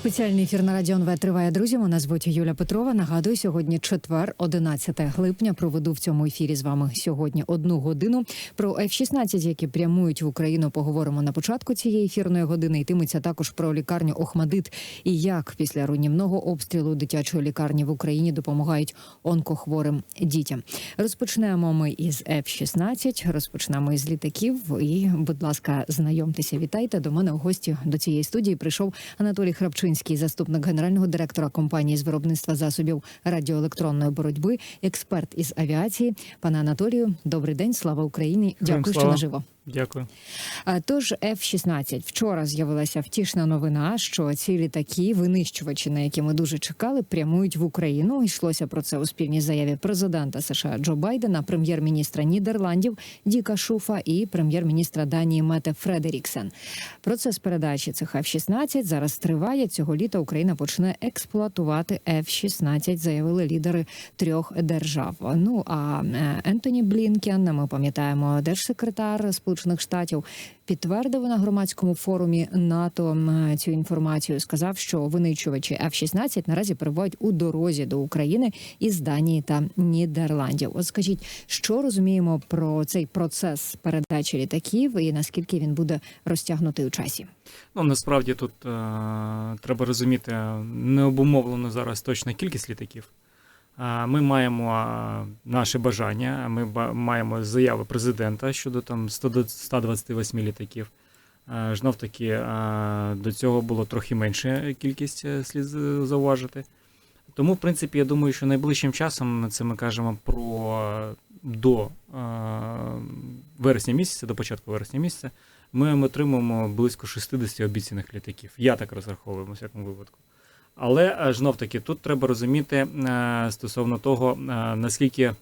Спеціальний ефір на радіо НВ триває друзі. Мене звуть Юля Петрова. Нагадую, сьогодні четвер, 11 липня. Проведу в цьому ефірі з вами сьогодні одну годину. Про F-16, які прямують в Україну, поговоримо на початку цієї ефірної години. Йтиметься також про лікарню Охмадит і як після руйнівного обстрілу дитячої лікарні в Україні допомагають онкохворим дітям. Розпочнемо ми із F-16, розпочнемо із літаків. І, будь ласка, знайомтеся, вітайте до мене у гості до цієї студії. Прийшов Анатолій Храпчинський, заступник генерального директора компанії з виробництва засобів радіоелектронної боротьби, експерт із авіації. Пане Анатолію, добрий день, слава Україні! Дякую, що наживо. Дякую. Тож F-16. вчора з'явилася втішна новина, що ці літаки, винищувачі, на які ми дуже чекали, прямують в Україну. Йшлося про це у спільній заяві президента США Джо Байдена, прем'єр-міністра Нідерландів Діка Шуфа і прем'єр-міністра Данії Мете Фредеріксен. Процес передачі цих F-16 зараз триває. Цього літа Україна почне експлуатувати F-16, заявили лідери трьох держав. Ну а е, Ентоні Блінкен, ми пам'ятаємо, держсекретар Сполучених Штатів, підтвердив на громадському форумі НАТО цю інформацію. Сказав, що винищувачі F-16 наразі перебувають у дорозі до України із Данії та Нідерландів. От скажіть, що розуміємо про цей процес передачі літаків і наскільки він буде розтягнутий у часі? Ну насправді тут е, треба розуміти не обумовлено зараз точна кількість літаків. Ми маємо наше бажання, ми маємо заяви президента щодо там 128 літаків. Знов таки до цього було трохи менше кількість е, слід зауважити. Тому, в принципі, я думаю, що найближчим часом це ми кажемо про е, до вересня місяця, до початку вересня місяця, ми отримаємо близько 60 обіцяних літаків. Я так розраховую, у всякому випадку. Але е, знов таки тут треба розуміти е, стосовно того, е, наскільки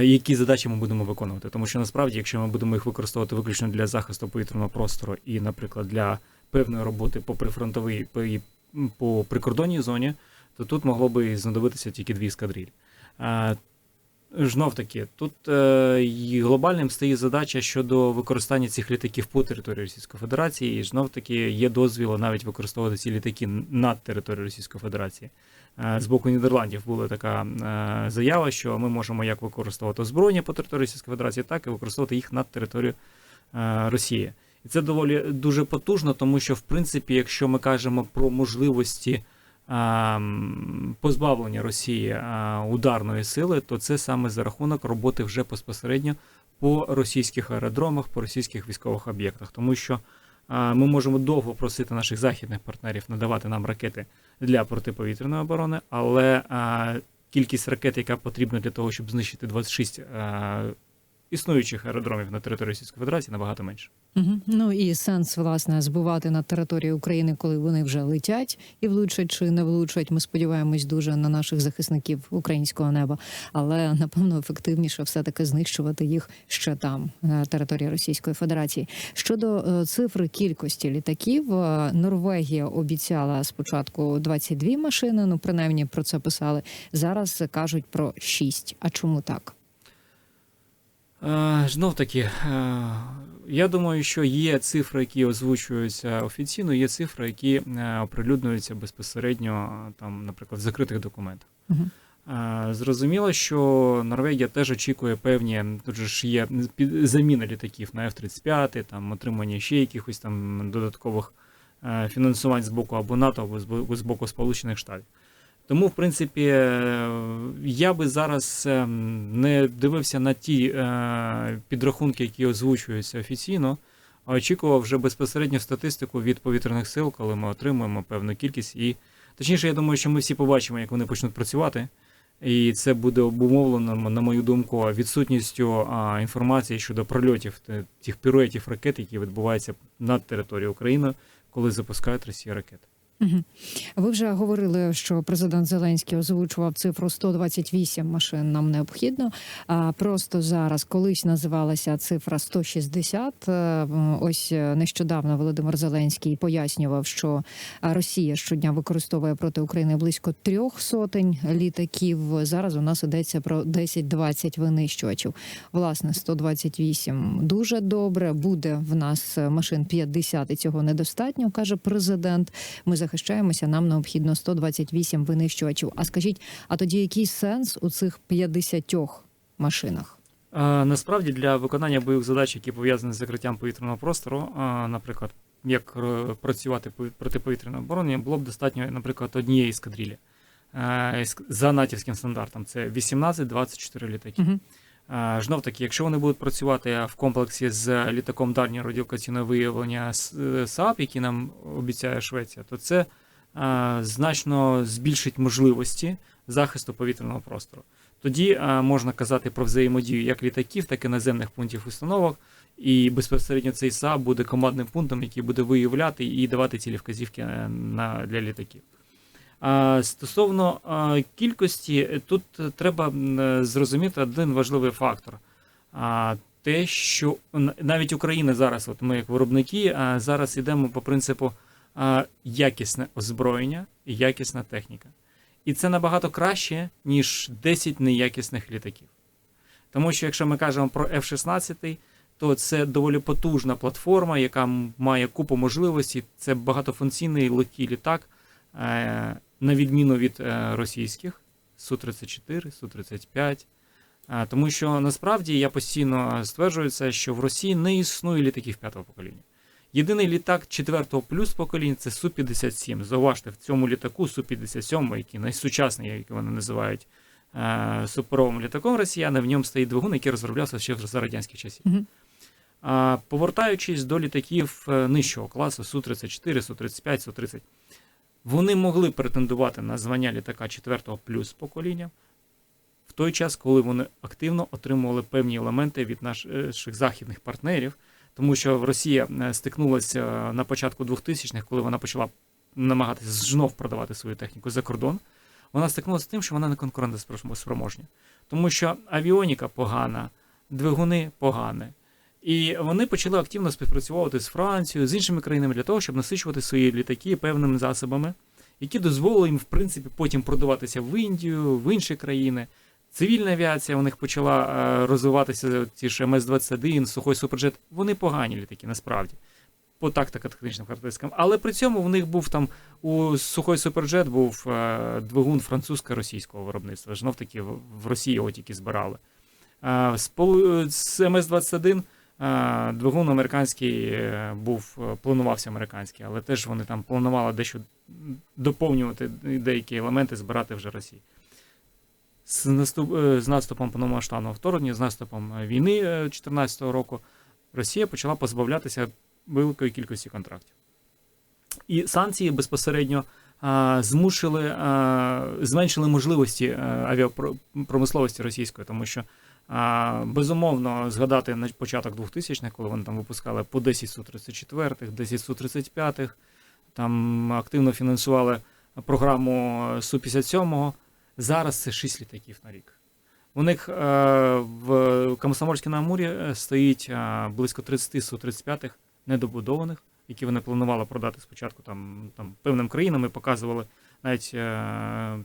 які задачі ми будемо виконувати. Тому що насправді, якщо ми будемо їх використовувати виключно для захисту повітряного простору і, наприклад, для певної роботи по прифронтовій по, по прикордонній зоні, то тут могло би знадобитися тільки дві ескадрилі. Знов таки, тут е, глобальним стає задача щодо використання цих літаків по території Російської Федерації, і знов таки є дозвіл навіть використовувати ці літаки над територією Російської Федерації. Е, з боку Нідерландів була така е, заява, що ми можемо як використовувати озброєння по території Російської Федерації, так і використовувати їх над територією е, Росії. І це доволі дуже потужно, тому що, в принципі, якщо ми кажемо про можливості позбавлення Росії ударної сили, то це саме за рахунок роботи вже безпосередньо по російських аеродромах, по російських військових об'єктах, тому що ми можемо довго просити наших західних партнерів надавати нам ракети для протиповітряної оборони, але кількість ракет, яка потрібна для того, щоб знищити 26 а, існуючих аеродромів на території Російської Федерації, набагато менше. Угу. Ну і сенс власне збивати на території України, коли вони вже летять і влучать чи не влучать. Ми сподіваємось дуже на наших захисників українського неба, але напевно ефективніше все таки знищувати їх ще там, на території Російської Федерації. Щодо е, цифри кількості літаків, е, Норвегія обіцяла спочатку 22 машини. Ну принаймні про це писали. Зараз кажуть про 6. А чому так? Е, Знов таки, е, я думаю, що є цифри, які озвучуються офіційно, є цифри, які е, оприлюднюються безпосередньо, там, наприклад, в закритих документах. Угу. Зрозуміло, що Норвегія теж очікує певні, тут же ж є заміна літаків на F-35, там отримання ще якихось там додаткових фінансувань з боку або НАТО, або з бо- з боку Сполучених Штатів. Тому, в принципі, е, я би зараз е, не дивився на ті е, підрахунки, які озвучуються офіційно, а очікував вже безпосередньо статистику від повітряних сил, коли ми отримуємо певну кількість. І точніше, я думаю, що ми всі побачимо, як вони почнуть працювати. І це буде обумовлено, на мою думку, відсутністю інформації щодо прольотів тих піруетів ракет, які відбуваються над територією України, коли запускають Росія ракети. Ви вже говорили, що президент Зеленський озвучував цифру 128 машин нам необхідно. А просто зараз колись називалася цифра 160. Е, Ось е, нещодавно Володимир Зеленський пояснював, що Росія щодня використовує проти України близько трьох сотень літаків. Зараз у нас йдеться про 10-20 винищувачів. Власне, 128 дуже добре. Буде в нас е, машин 50, і цього недостатньо, каже президент. Ми захищаємося. Нам необхідно 128 винищувачів. А скажіть, а тоді який сенс у цих 50 машинах? Насправді для виконання бойових задач, які пов'язані з закриттям повітряного простору, наприклад, як е, працювати по- протиповітряною обороною, було б достатньо, наприклад, однієї ескадрилі Е, за натівським стандартом. Це 18-24 літаки. Угу. Знов таки, якщо вони будуть працювати в комплексі з літаком дальнього радіолокаційного виявлення е, САП, який нам обіцяє Швеція, то це значно збільшить можливості захисту повітряного простору. Тоді можна казати про взаємодію як літаків, так і наземних пунктів установок. І безпосередньо цей САП буде командним пунктом, який буде виявляти і давати цілі вказівки е, на, для літаків. Стосовно кількості, тут треба зрозуміти один важливий фактор. Те, що навіть Україна зараз, от ми як виробники, зараз йдемо по принципу якісне озброєння і якісна техніка. І це набагато краще, ніж 10 неякісних літаків. Тому що якщо ми кажемо про F-16, то це доволі потужна платформа, яка має купу можливостей. Це багатофункційний легкий літак, е, на відміну від е, російських Су-34, Су-35. Е, Тому що насправді я постійно стверджую це, що в Росії не існує літаків п'ятого покоління. Єдиний літак четвертого плюс покоління це Су-57. Зауважте, в цьому літаку Су-57, який найсучасний, який вони називають е, суперовим літаком росіяни, в ньому стоїть двигун, який розроблявся ще за радянських часів. А, повертаючись до літаків е, нижчого класу Су-34, Су-35, Су-30, вони могли претендувати на звання літака 4 плюс покоління в той час, коли вони активно отримували певні елементи від наших західних партнерів, тому що Росія е, стикнулася е, на початку 2000-х, коли вона почала намагатися знов продавати свою техніку за кордон. Вона стикнулася з тим, що вона не конкурентоспроможня. Тому що авіоніка погана, двигуни погані. І вони почали активно співпрацювати з Францією, з іншими країнами для того, щоб насичувати свої літаки певними засобами, які дозволили їм, в принципі, потім продаватися в Індію, в інші країни. Цивільна авіація у них почала е, розвиватися, ті ж МС-21, Сухой Суперджет. Вони погані літаки, насправді, по тактико-технічним характеристикам. Але при цьому в них був там у Сухой Суперджет був е, двигун французько-російського виробництва. Знов таки в Росії його тільки збирали. Е, з, з МС-21 е, двигун американський е, був, е, планувався американський, але теж вони там планували дещо доповнювати деякі елементи, збирати вже Росії. З, наступ, е, з наступом повномасштабного вторгнення, з наступом е, війни 2014 року, Росія почала позбавлятися великої кількості контрактів. І санкції безпосередньо а, змусили, а, зменшили можливості е, авіапромисловості російської, тому що безумовно згадати на початок 2000-х, коли вони там випускали по 10 Су-34, 10 Су-35, там активно фінансували програму Су-57. Зараз це 6 літаків на рік. У них е, в Комсомольській на Амурі е, стоїть е, близько 30 Су-35 недобудованих, які вони планували продати спочатку там, там певним країнам і показували навіть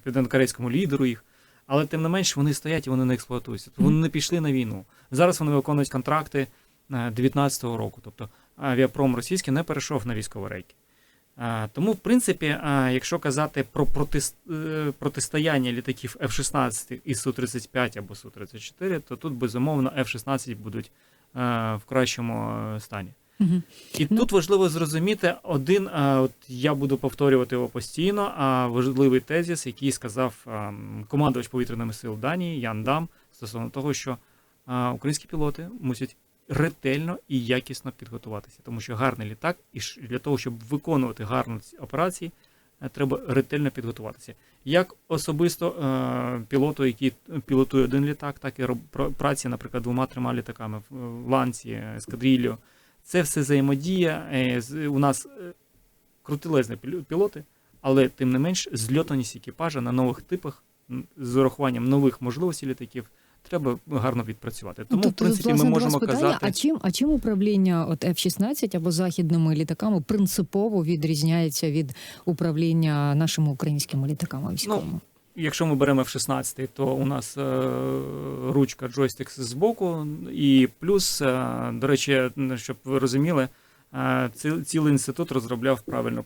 південнокорейському лідеру їх. Але тим не менш вони стоять і вони не експлуатуються. Тобто Вони не пішли на війну. Зараз вони виконують контракти 19-го року. Тобто авіапром російський не перейшов на військові рейки. Тому, в принципі, якщо казати про е, протистояння літаків F-16 і Су-35 або Су-34, то тут безумовно F-16 будуть е, в кращому е, стані. І Ну- тут важливо зрозуміти один, а, от я буду повторювати його постійно, а важливий тезіс, який сказав а, командувач повітряними сил Данії Ян Дам стосовно того, що а, українські пілоти мусять ретельно і якісно підготуватися, тому що гарний літак, і для того, щоб виконувати гарно ці операції, е, треба ретельно підготуватися. Як особисто е, пілоту, який пілотує один літак, так і роб- пра- праці, наприклад, двома-трьома літаками в ланці, ескадрилью. Це все взаємодія. Е, У нас е, крутилезні пілоти, але тим не менш зльотаність екіпажа на нових типах з урахуванням нових можливостей літаків треба гарно відпрацювати. Тому, Ну, в принципі, власне, ми можемо питання, казати. А чим, а чим управління от F-16 або західними літаками принципово відрізняється від управління нашими українськими літаками військовими? Якщо ми беремо F-16, то у нас е, ручка джойстик збоку, і плюс, е, до речі, щоб ви розуміли, е, ці- цілий інститут розробляв правильно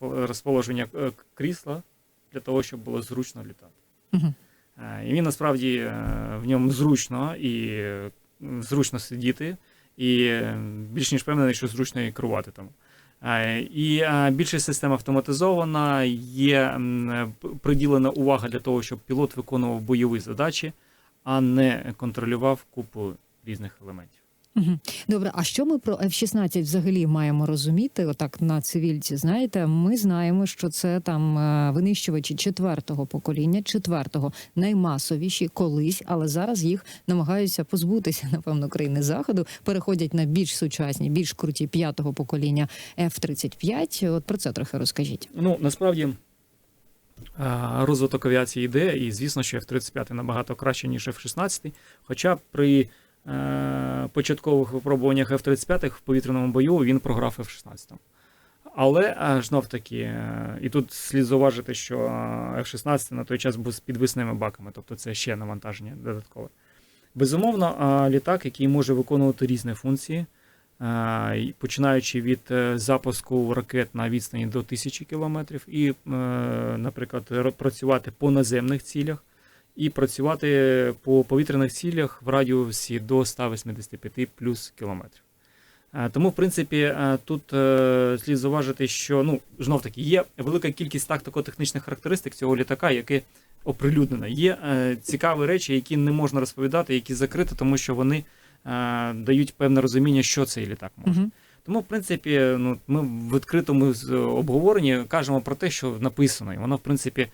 розположення крісла для того, щоб було зручно літати. Е, І він насправді в ньому зручно і зручно сидіти, і більш ніж впевнений, що зручно і керувати там. Е, І більшість більше система автоматизована, є е, приділена увага для того, щоб пілот виконував бойові задачі, а не контролював купу різних елементів. Добре, а що ми про F-16 взагалі маємо розуміти? Отак на цивільці, знаєте, ми знаємо, що це там е, винищувачі четвертого покоління, четвертого наймасовіші колись, але зараз їх намагаються позбутися, напевно, країни заходу, переходять на більш сучасні, більш круті п'ятого покоління F-35. От про це трохи розкажіть. Ну, насправді, е, розвиток авіації йде, і звісно, що F-35 набагато краще, ніж F-16. Хоча при початкових випробуваннях F-35 в повітряному бою він програв F-16. Але е, знов таки, е, і тут слід зауважити, що е, F-16 на той час був з підвисними баками, тобто це ще навантаження додаткове. Безумовно, е, літак, який може виконувати різні функції, е, починаючи від е, запуску ракет на відстані до 1000 кілометрів, і, е, наприклад, працювати по наземних цілях, і працювати по повітряних цілях в радіусі до 185 плюс кілометрів. Е, Тому, в принципі, е, тут е, слід зауважити, що ну знов таки є велика кількість тактико-технічних характеристик цього літака, які оприлюднено. Є цікаві речі, які не можна розповідати, які закриті, тому що вони дають певне розуміння, що цей літак може. Угу. Тому, в принципі, ну, ми в відкритому обговоренні кажемо про те, що написано. І воно, в принципі,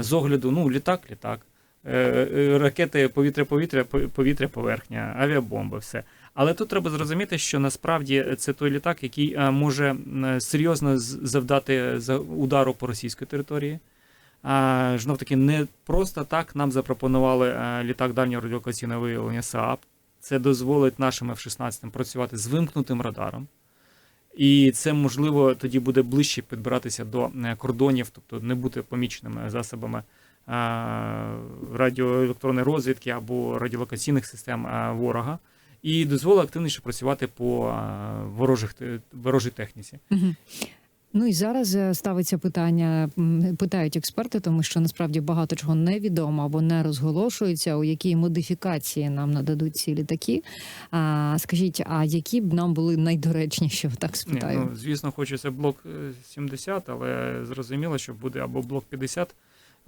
з огляду, ну, літак, літак, ракети повітря-повітря, повітря-поверхня, авіабомби, все. Але тут треба зрозуміти, що насправді це той літак, який е, може серйозно завдати удару по російській території. А, знов таки, не просто так нам запропонували е, літак дальнього радіолокаційного виявлення СААП. Це дозволить нашим F-16 працювати з вимкнутим радаром. І це можливо тоді буде ближче підбиратися до е, кордонів, тобто не бути поміченими засобами е, радіоелектронної розвідки або радіолокаційних систем е, ворога, і дозволить активніше працювати по е, ворожих ворожій техніці. Угу. Ну і зараз е, ставиться питання, питають експерти, тому що насправді багато чого невідомо або не розголошується, у якій модифікації нам нададуть ці літаки. А скажіть, а які б нам були найдоречніші? Так Ні, ну, звісно, хочеться блок е, 70, але зрозуміло, що буде або блок 50.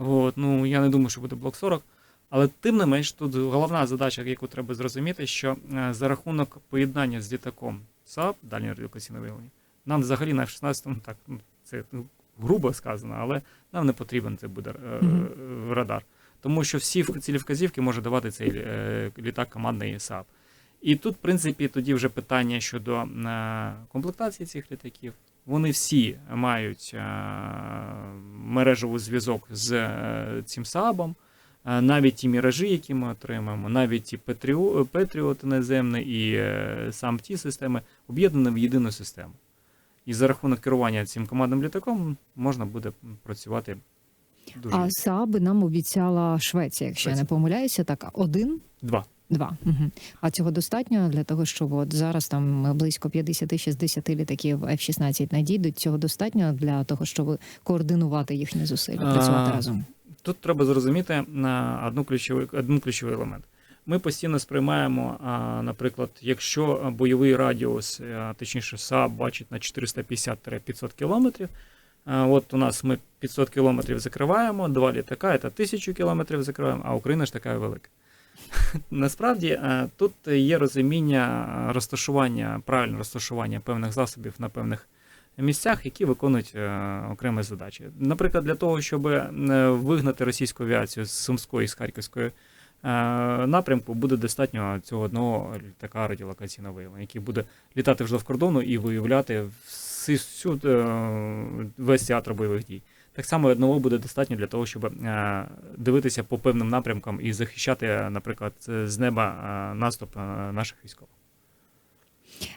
От, ну, я не думаю, що буде блок 40. Але тим не менш, тут головна задача, яку треба зрозуміти, що е, за рахунок поєднання з літаком САП, дальнє радіолокаційне виявлення, нам взагалі на F-16, ну, так, ну, це ну, грубо сказано, але нам не потрібен це буде Мгм. е, радар. Тому що всі цілі вказівки може давати цей е, літак командний САП. І тут, в принципі, тоді вже питання щодо комплектації цих літаків. Вони всі мають е, мережевий зв'язок з е, цим СААБом. Е, Навіть ті міражі, які ми отримаємо, навіть ті Петріо- Петріот наземний і сам ті системи об'єднані в єдину систему. І за рахунок керування цим командним літаком можна буде працювати дуже А Сааби нам обіцяла Швеція, якщо я не помиляюся, так один. два. Два. Угу. А цього достатньо для того, щоб от зараз там близько 50-60 літаків F-16 надійдуть. Цього достатньо для того, щоб координувати їхні зусилля, працювати А, разом. Тут треба зрозуміти на одну ключовий, один ключовий елемент. Ми постійно сприймаємо, наприклад, якщо бойовий радіус, точніше САП бачить на 450-500 кілометрів, от у нас ми 500 кілометрів закриваємо, два літака, це 1000 кілометрів закриваємо, а Україна ж така велика. Насправді е, тут є розуміння розташування, правильне розташування певних засобів на певних місцях, які виконують е, окремі задачі. Наприклад, для того, щоб е, вигнати російську авіацію з Сумської і з Харківської напрямку, буде достатньо цього одного літака радіолокаційного виявлення, який буде літати вже в кордону і виявляти всю, весь театр бойових дій. Так само одного буде достатньо для того, щоб е, дивитися по певним напрямкам і захищати, наприклад, з- з неба е, наступ е, наших військових.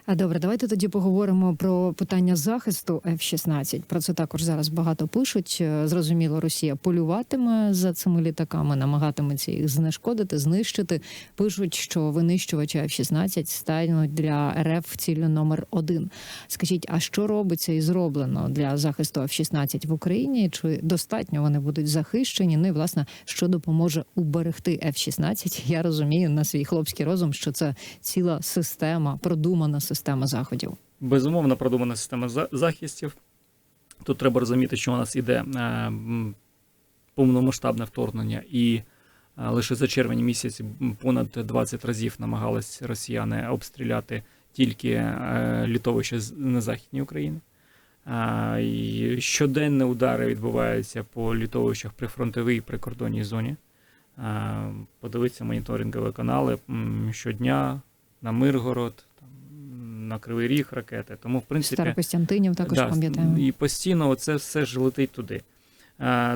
А добре, давайте тоді поговоримо про питання захисту F-16. Про це також зараз багато пишуть. Е, Зрозуміло, Росія полюватиме за цими літаками, намагатиметься їх знешкодити, знищити. Пишуть, що винищувачі F-16 стануть для РФ ціллю номер один. Скажіть, а що робиться і зроблено для захисту F-16 в Україні? Чи достатньо вони будуть захищені? Ну і власне, що допоможе уберегти F-16? Я розумію на свій хлопський розум, що це ціла система, продумана система заходів. Безумовно, продумана система захистів. Тут треба розуміти, що у нас іде е, повномасштабне вторгнення, і е, лише за червень місяць понад 20 разів намагались росіяни обстріляти тільки е, літовище на західній Україні. Щоденні удари відбуваються по літовищах при фронтовій прикордонній зоні. Подивитися моніторингові канали щодня на Миргород, на Кривий Ріг ракети. Тому, в принципі, Старокостянтинів також да, пам'ятаємо. І постійно це все ж летить туди.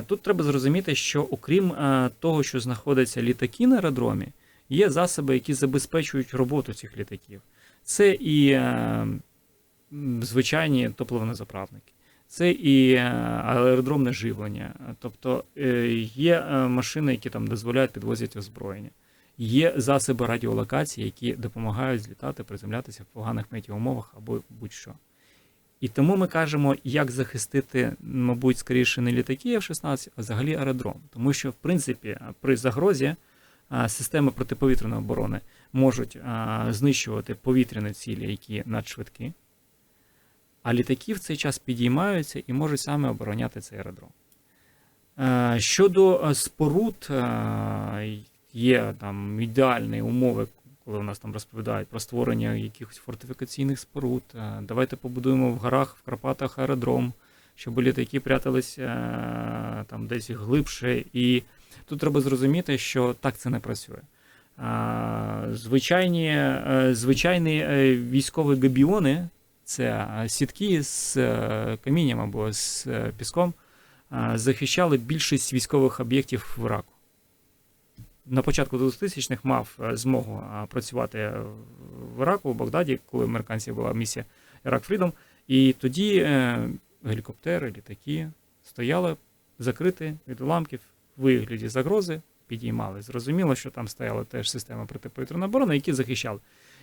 Тут треба зрозуміти, що окрім того, що знаходяться літаки на аеродромі, є засоби, які забезпечують роботу цих літаків. Це і звичайні топливнозаправники, це і аеродромне живлення. Тобто е, є е, машини, які там дозволяють підвозити озброєння. Є засоби радіолокації, які допомагають злітати, приземлятися в поганих метеоумовах або будь-що. І тому ми кажемо, як захистити, мабуть, скоріше не літаки F-16, а взагалі аеродром. Тому що, в принципі, при загрозі системи протиповітряної оборони можуть знищувати повітряні цілі, які надшвидкі, а літаки в цей час підіймаються і можуть саме обороняти цей аеродром. Щодо споруд, є там ідеальні умови, коли у нас там розповідають про створення якихось фортифікаційних споруд. Е, Давайте побудуємо в горах, в Карпатах аеродром, щоб літаки прятались е, там десь глибше. І тут треба зрозуміти, що так це не працює. Е, Звичайні, звичайні військові габіони це сітки з камінням або з піском захищали більшість військових об'єктів в Іраку. На початку 2000-х мав е, змогу е, працювати в Іраку, в Багдаді, коли в американців була місія Iraq Freedom. І тоді е, гелікоптери, літаки стояли закриті від уламків в вигляді загрози, підіймали. Зрозуміло, що там стояла теж система протиповітряної оборони, які захищали.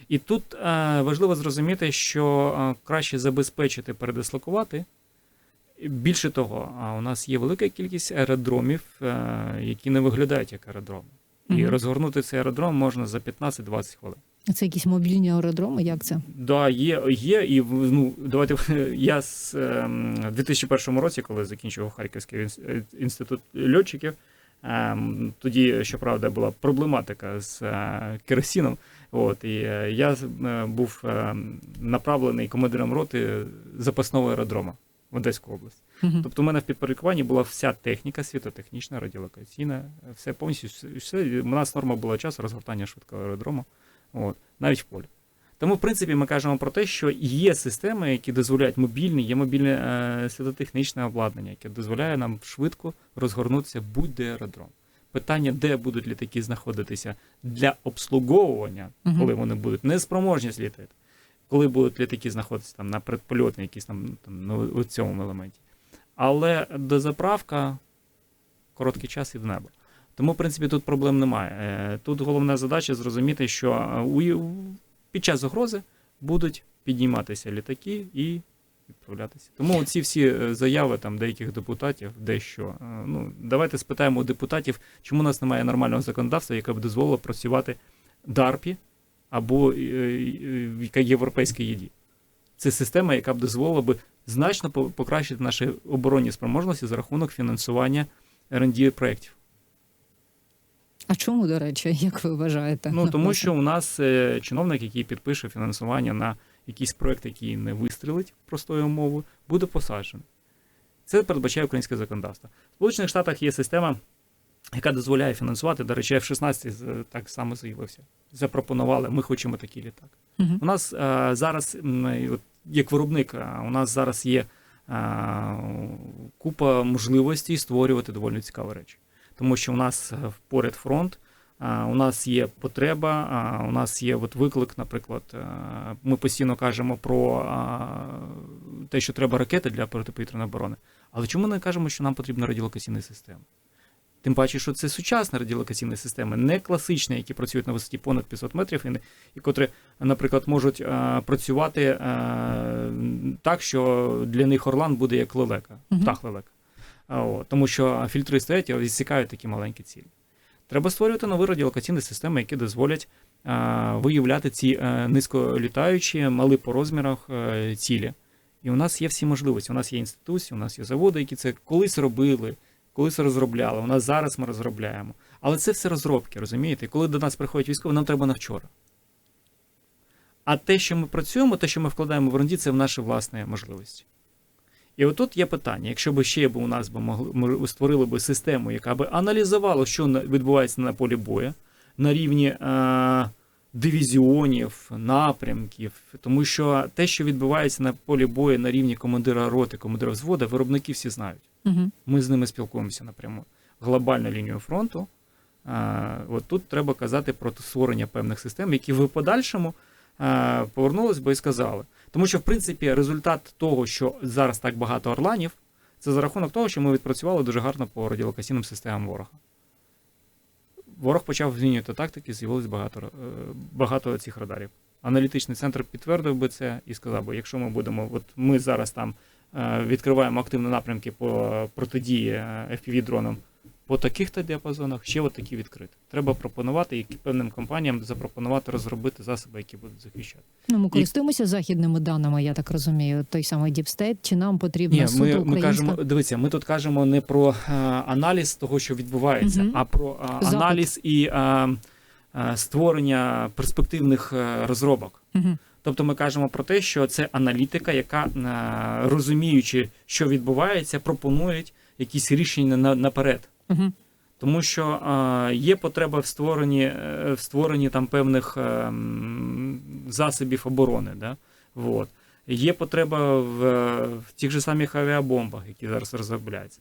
І тут е, важливо зрозуміти, що е, краще забезпечити, передислокувати. Більше того, у нас є велика кількість аеродромів, е, які не виглядають як аеродроми. І розгорнути цей аеродром можна за 15-20 хвилин. Це якісь мобільні аеродроми? Як це? Да, є, є, і ну, давайте я з ем, в 2001 році, коли закінчував Харківський е, інститут льотчиків, ем, тоді, щоправда, була проблематика з е, керосином. От, і е, я був е, направлений командиром роти запасного аеродрома в Одеську область. Мгм. Тобто, у мене в підпорядкуванні була вся техніка, світотехнічна, радіолокаційна, все повністю все-. У нас норма була часу розгортання швидкого аеродрому, от, навіть в полі. Тому, в принципі, ми кажемо про те, що є системи, які дозволяють мобільні, є мобільне е, світотехнічне обладнання, яке дозволяє нам швидко розгорнутися будь-де аеродром. Питання, де будуть літаки знаходитися для обслуговування, коли вони будуть неспроможні злітати, коли будуть літаки знаходитися там на предпольотній якісь там, там ну, у цьому елементі. Але дозаправка короткий час і в небо. Тому, в принципі, тут проблем немає. Е, Тут головна задача зрозуміти, що е, під час загрози будуть підніматися літаки і відправлятися. Тому ці всі е, заяви там деяких депутатів, дещо. Ну, давайте спитаємо у депутатів, чому у нас немає нормального законодавства, яке б дозволило працювати ДАРПі або яка європейська ЄДі. Це система, яка б дозволила би значно покращити наші оборонні спроможності за рахунок фінансування R&D проєктів. А чому, до речі, як ви вважаєте? Ну тому що у нас е, чиновник, який підпише фінансування на якийсь проект, який не вистрілить простою мовою, буде посаджений. Це передбачає українське законодавство. В Сполучених Штатах є система, яка дозволяє фінансувати. До речі, F-16 так само заявився. Запропонували, ми хочемо такий літак. Мгм. У нас е, зараз як виробник, а, у нас зараз є а, купа можливостей створювати доволі цікаві речі. Тому що у нас е, поряд фронт, а, у нас є потреба, а, у нас є от виклик, наприклад, е, ми постійно кажемо про а, те, що треба ракети для протиповітряної оборони. Але чому не кажемо, що нам потрібна радіолокаційна система? Тим паче, що це сучасна радіолокаційна система, не класичні, які працюють на висоті понад 500 метрів, і, і котрі, наприклад, можуть е, працювати е, так, що для них Орлан буде як лелека, Мгм. птах лелека. А, тому що фільтри стоять і відсікають такі маленькі цілі. Треба створювати нові радіолокаційні системи, які дозволять е, виявляти ці е, низьколітаючі, мали по розмірах е, цілі. І у нас є всі можливості. У нас є інституції, у нас є заводи, які це колись робили, колись розробляли. У нас зараз ми розробляємо. Але це все розробки, розумієте? Коли до нас приходять військові, нам треба на вчора. А те, що ми працюємо, те, що ми вкладаємо в РНД, це в наші власні можливості. І отут є питання: якщо б ще б у нас би могли створили б систему, яка би аналізувала, що відбувається на полі бою, на рівні е, дивізіонів, напрямків, тому що те, що відбувається на полі бою на рівні командира роти, командира взводу, виробники всі знають. Угу. Ми з ними спілкуємося напряму. Глобальну лінію фронту. А, от тут треба казати про створення певних систем, які в подальшому а, повернулись би і сказали. Тому що, в принципі, результат того, що зараз так багато орланів, це за рахунок того, що ми відпрацювали дуже гарно по радіолокаційним системам ворога. Ворог почав змінювати тактики, з'явилось багато, е, багато цих радарів. Аналітичний центр підтвердив би це і сказав би, якщо ми будемо, от ми зараз там відкриваємо активні напрямки по протидії е, FPV-дронам по таких-то діапазонах, ще от такі відкриті. Треба пропонувати і певним компаніям запропонувати розробити засоби, які будуть захищати. Ну, ми користуємося західними даними, я так розумію. Той самий Діпстейт, чи нам потрібна Ні, суто ми, ми кажемо, дивіться, ми тут кажемо не про е, аналіз того, що відбувається, Мгм. а про е, Запит. аналіз і е, е, створення перспективних е, розробок. Угу. Тобто ми кажемо про те, що це аналітика, яка, е, розуміючи, що відбувається, пропонують якісь рішення на, наперед. Угу. Тому що е, є потреба в створенні, е, в створенні там певних е, засобів оборони. Да? Вот. Є потреба в, в тих же самих авіабомбах, які зараз розробляються.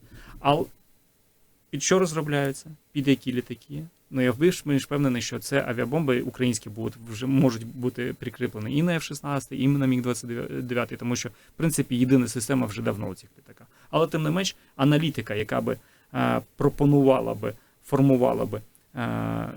Під що розробляються? Під які літаки? Ну, я більш менш впевнений, що це авіабомби українські будуть вже можуть бути прикріплені і на F-16, і на Міг-29, тому що, в принципі, єдина система вже давно у цих літаках. Але тим не менш, аналітика, яка би е, пропонувала би, формувала би е,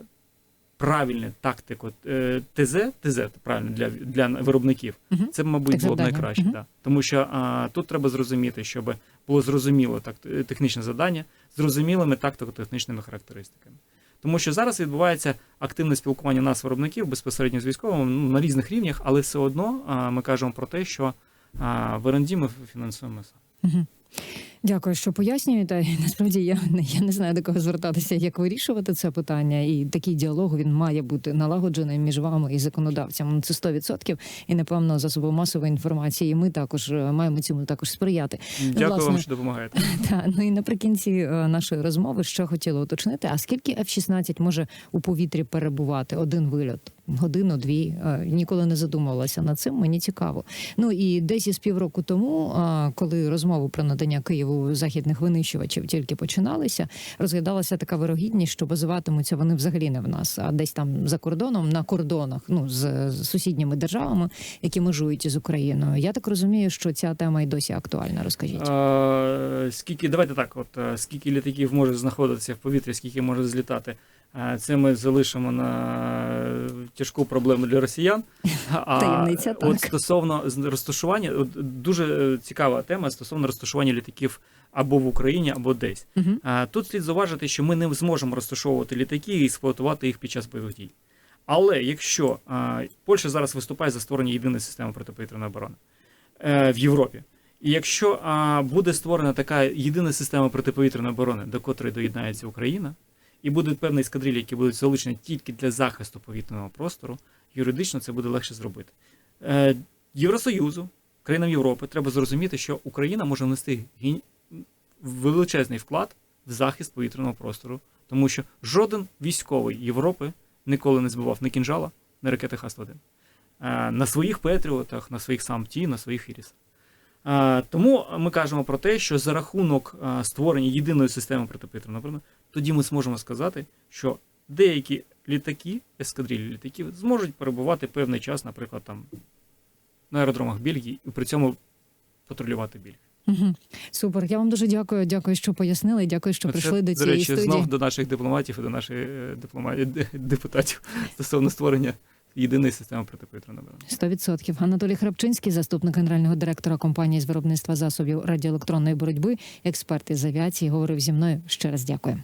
правильну тактику е, ТЗ, ТЗ правильно для, для виробників, Угу. це, мабуть, було б найкраще. Мгм. Да. Тому що а, тут треба зрозуміти, щоб було зрозуміло так, технічне завдання зрозумілими тактико-технічними характеристиками. Тому що зараз відбувається активне спілкування нас, виробників, безпосередньо з військовими ну, на різних рівнях, але все одно а, ми кажемо про те, що а, в РНД ми фінансуємо саме. Угу. Дякую, що пояснюєте. Насправді я, не- я не знаю до кого звертатися, як вирішувати це питання. І такий діалог він має бути налагоджений між вами і законодавцями. Ну, Це 100%. І напевно засоби масової інформації. Ми також е, маємо цьому також сприяти. Дякую власне. вам, що допомагаєте. Та ну і наприкінці е, нашої розмови ще хотіла уточнити: а скільки F-16 може у повітрі перебувати один вильот? Годину, дві Е, ніколи не задумувалася над цим. Мені цікаво. Ну і десь із півроку тому, коли розмови про надання Києву західних винищувачів тільки починалися, розглядалася така вирогідність, що базуватимуться вони взагалі не в нас, а десь там за кордоном, на кордонах, ну з, сусідніми державами, які межують з Україною. Я так розумію, що ця тема й досі актуальна. Розкажіть. а, скільки, давайте так, от е, скільки літаків може знаходитися в повітрі, скільки може злітати. Е, Це ми залишимо на тяжку проблему для росіян. А Таємниця, так. от стосовно розташування, от дуже е, цікава тема стосовно розташування літаків або в Україні, або десь. Угу. Тут слід зауважити, що ми не зможемо розташовувати літаки і експлуатувати їх під час бойових дій. Але якщо Польща зараз виступає за створення єдиної системи протиповітряної оборони в Європі, і якщо буде створена така єдина система протиповітряної оборони, до котрої доєднається Україна, і будуть певні ескадрилі, які будуть залучені тільки для захисту повітряного простору, юридично це буде легше зробити. Е, Євросоюзу, країнам Європи, треба зрозуміти, що Україна може внести величезний вклад в захист повітряного простору, тому що жоден військовий Європи ніколи не збивав ні кінжала, ні ракети Х-101. е, на своїх Петріотах, на своїх самті, на своїх Ірісах. Е, Тому ми кажемо про те, що за рахунок е, створення єдиної системи протиповітряної оборони, тоді ми зможемо сказати, що деякі літаки, ескадрилі літаків, зможуть перебувати певний час, наприклад, там на аеродромах Бельгії, і при цьому патрулювати Бельгію. Угу. Супер. Я вам дуже дякую. Дякую, що пояснили. Дякую, що Це, прийшли до до цієї речі, студії. знов до наших дипломатів і до наших е, диплома... депутатів стосовно створення єдиної системи протиповітряної оборони. 100%. Анатолій Храпчинський, заступник генерального директора компанії з виробництва засобів радіоелектронної боротьби, експерт із авіації, говорив зі мною. Ще раз дякую.